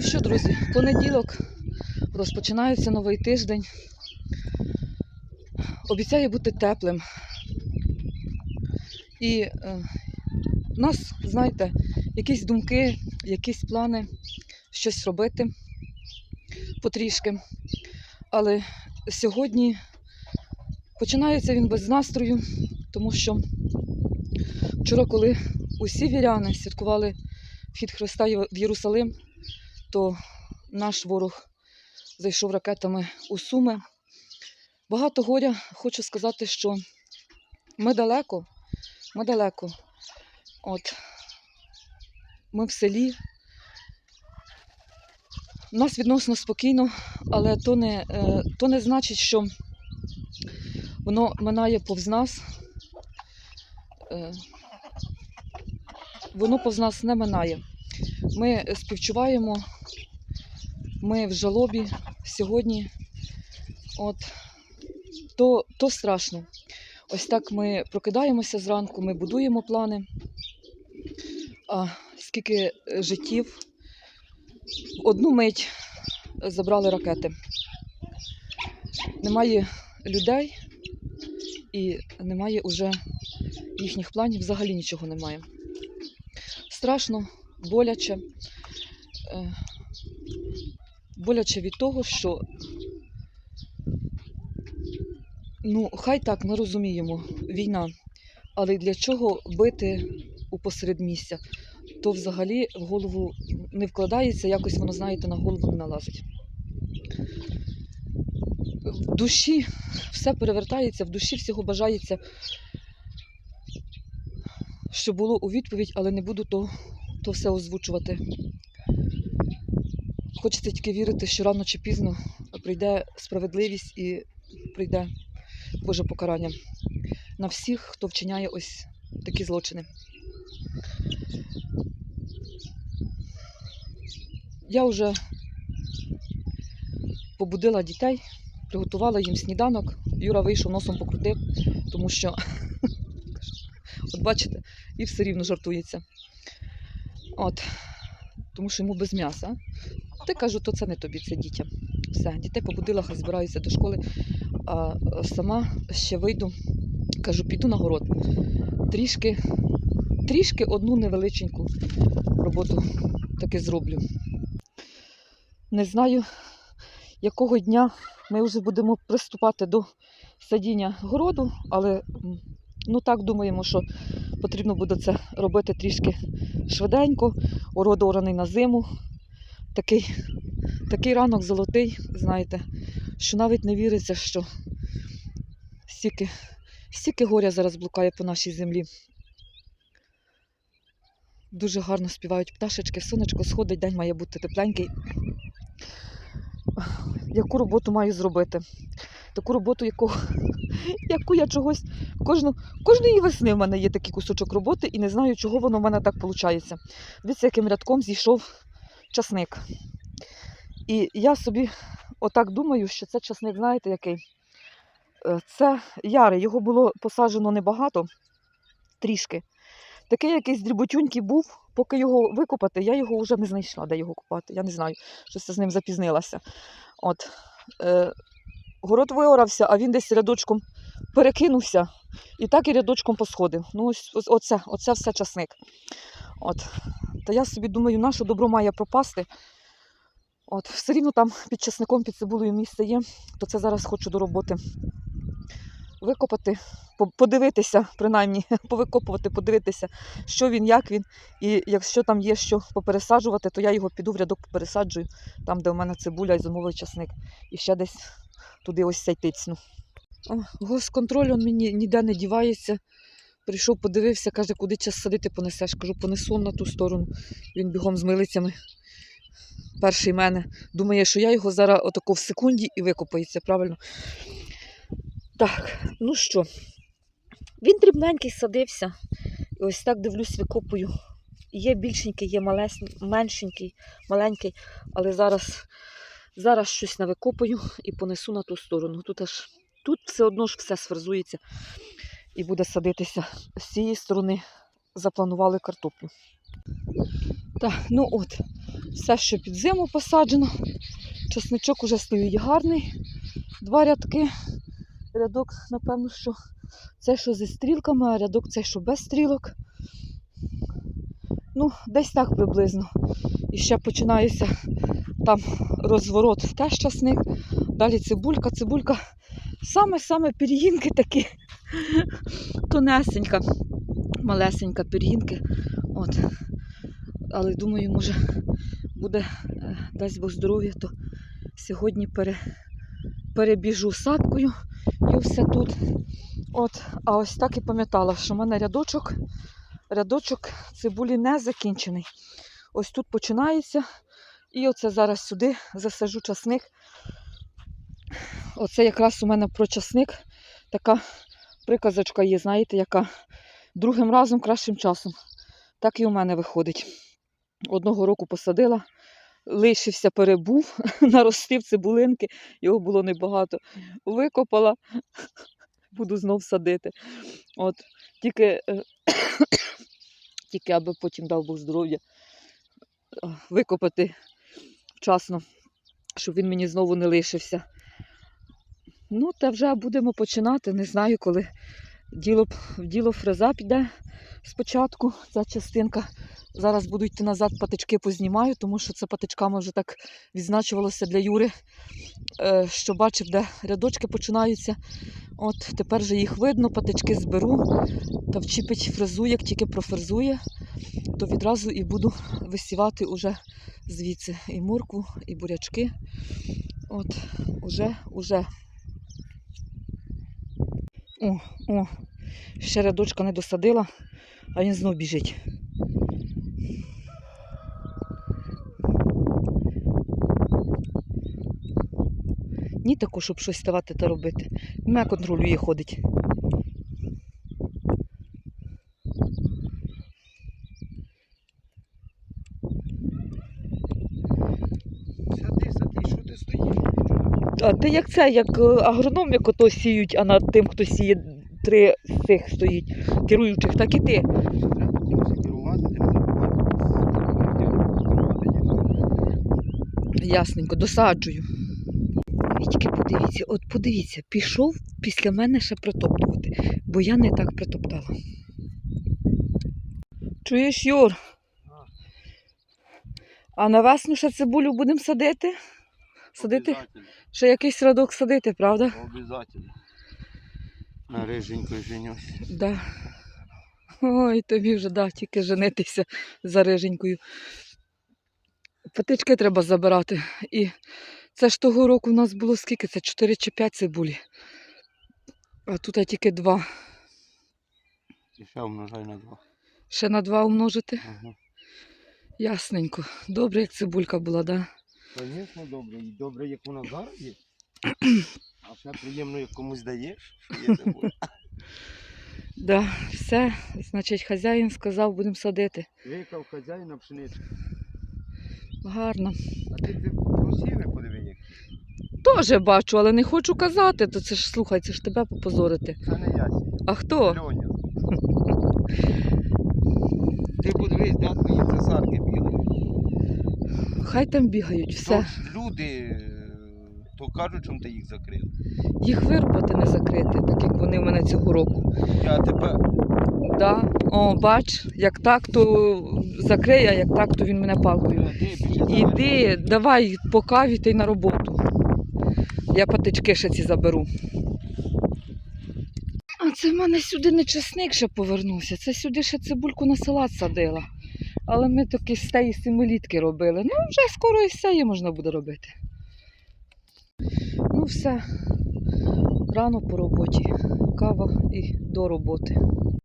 Ну що, друзі, понеділок розпочинається новий тиждень. Обіцяє бути теплим. І е, нас, знаєте, якісь думки, якісь плани, щось робити потрішки. Але сьогодні починається він без настрою, тому що вчора, коли усі віряни святкували вхід Христа в Єрусалим, то наш ворог зайшов ракетами у Суми. Багато горя. Хочу сказати, що ми далеко, ми далеко. От ми в селі. У нас відносно спокійно, але то не, е, то не значить, що воно минає повз нас. Е, Воно повз нас не минає. Ми співчуваємо, ми в жалобі сьогодні. От то, то страшно. Ось так ми прокидаємося зранку, ми будуємо плани. А скільки е, життів в одну мить забрали ракети. Немає людей і немає уже їхніх планів, взагалі нічого немає. Страшно, боляче. Е, боляче від того, що ну, хай так ми розуміємо, війна, але для чого бити у посередмістя? То взагалі в голову не вкладається, якось воно, знаєте, на голову не налазить. В душі все перевертається, в душі всього бажається, що було у відповідь, але не буду то, то все озвучувати. Хочеться тільки вірити, що рано чи пізно прийде справедливість і прийде Боже покарання на всіх, хто вчиняє ось такі злочини. Я вже побудила дітей, приготувала їм сніданок. Юра вийшов носом покрутив, тому що, от бачите, і все рівно жартується. От, тому що йому без м'яса. Ти кажу, то це не тобі, це дітям. Все, дітей побудила, хай збираються до школи, а сама ще вийду, кажу, піду на город. Трішки, трішки одну невеличеньку роботу таки зроблю. Не знаю, якого дня ми вже будемо приступати до садіння городу, але ну так думаємо, що потрібно буде це робити трішки швиденько. Город ораний на зиму. Такий, такий ранок золотий, знаєте, що навіть не віриться, що стільки, стільки горя зараз блукає по нашій землі. Дуже гарно співають пташечки, сонечко сходить, день має бути тепленький. Яку роботу маю зробити? Таку роботу, яку, яку я чогось кожну, кожної весни в мене є такий кусочок роботи і не знаю, чого воно в мене так виходить. Дивіться, яким рядком зійшов часник. І я собі отак думаю, що це часник, знаєте, який? Е, Це ярий, його було посаджено небагато, трішки. Такий якийсь дріботюнький був, поки його викопати, я його вже не знайшла, де його купати. Я не знаю, щось я з ним запізнилася. От. Е, город виорався, а він десь рядочком перекинувся і так і рядочком посходив. Ну, ось оце, оце все часник. От. Та я собі думаю, наше добро має пропасти. От, все рівно там під часником, під цибулею місце є, то це зараз хочу до роботи викопати, подивитися, принаймні, повикопувати, подивитися, що він, як він. І якщо там є що попересаджувати, то я його піду в рядок попересаджую, там, де у мене цибуля і зимовий часник. І ще десь туди ось. О, госконтроль он мені ніде не дівається. Прийшов, подивився, каже, куди час садити понесеш. Кажу, понесу на ту сторону. Він бігом з милицями. Перший мене. Думає, що я його зараз отако в секунді і викопається, правильно? Так, ну що, він дрібненький садився. І ось так дивлюсь, викопую. Є більшенький, є малес... меншенький, маленький, але зараз, зараз щось навикопаю і понесу на ту сторону. Тут аж тут все одно ж все сфрезується і буде садитися. З цієї сторони запланували картоплю. Так, ну от, Все, що під зиму посаджено. Часничок уже стоїть гарний. Два рядки. Рядок, напевно, що цей, що зі стрілками, а рядок цей, що без стрілок. Ну, десь так приблизно. І ще починається там розворот теж часник. Далі цибулька, цибулька. Саме-саме пір'їнки такі. Тонесенька, малесенька пір'їнки. От. Але думаю, може буде, е, дасть Бог здоров'я, то сьогодні пере, перебіжу садкою і все тут. От, а ось так і пам'ятала, що в мене рядочок, рядочок цибулі не закінчений. Ось тут починається. І оце зараз сюди засажу часник. Оце якраз у мене про часник така приказочка є, знаєте, яка другим разом кращим часом. Так і у мене виходить. Одного року посадила, лишився перебув, наростив цибулинки, його було небагато. Викопала, буду знов садити. От, тільки, е, тільки аби потім дав Бог здоров'я е, викопати вчасно, щоб він мені знову не лишився. Ну, та вже будемо починати. Не знаю, коли діло, діло фреза піде спочатку, ця частинка. Зараз буду йти назад, патички познімаю, тому що це патичками вже так відзначувалося для Юри, е, що бачив, де рядочки починаються. От тепер вже їх видно, патички зберу та вчіпить фрезу, як тільки профрезує, то відразу і буду висівати уже звідси і моркву, і бурячки. От, уже, уже. О, о, ще рядочка не досадила, а він знов біжить. Ні таку, щоб щось ставати та робити. Мене контролює ходить. Сади, сади, що ти стоїш? А ти як це, як е, агроном, як ото сіють, а над тим, хто сіє три з цих стоїть керуючих, так і ти. Ясненько, досаджую. Тільки подивіться, от подивіться, пішов після мене ще протоптувати, бо я не так притоптала. Чуєш, Юр? А на весну ще цибулю будемо садити? Садити? Ще якийсь радок садити, правда? Обязательно. На риженьку женюсь. Да. Ой, тобі вже да, тільки женитися за риженькою. Патички треба забирати. І це ж того року в нас було скільки? Це 4 чи 5 цибулі. А тут тільки 2. І ще умножай на два. Ще на 2 умножити. Ага. Ясненько. Добре, як цибулька була, да? Звісно, добре. І добре, як вона зараз є. А ще приємно, як комусь даєш, що є цибуля. Да, все. Значить, хазяїн сказав, будемо садити. Викав хазяїна пшеничку. Гарно. А ти ти просіви подиви, як. Теж бачу, але не хочу казати, то це ж слухай, це ж тебе попозорити. Це не я сію. А хто? Льоня. Ти подивись, де твої цесарки. Хай там бігають, все. То люди е, то кажуть, чому ти їх закрив. Їх вирубати не закрити, так як вони в мене цього року. Я тебе Да. О, бач, як так, то закриє, а як так, то він мене палкою. Іди, давай по каві та й на роботу. Я патички ще ці заберу. А це в мене сюди не чесник ще повернувся. Це сюди ще цибульку на салат садила. Але ми такі з тієї робили. Ну, вже скоро і все її можна буде робити. Ну, все. Рано по роботі. Кава і до роботи.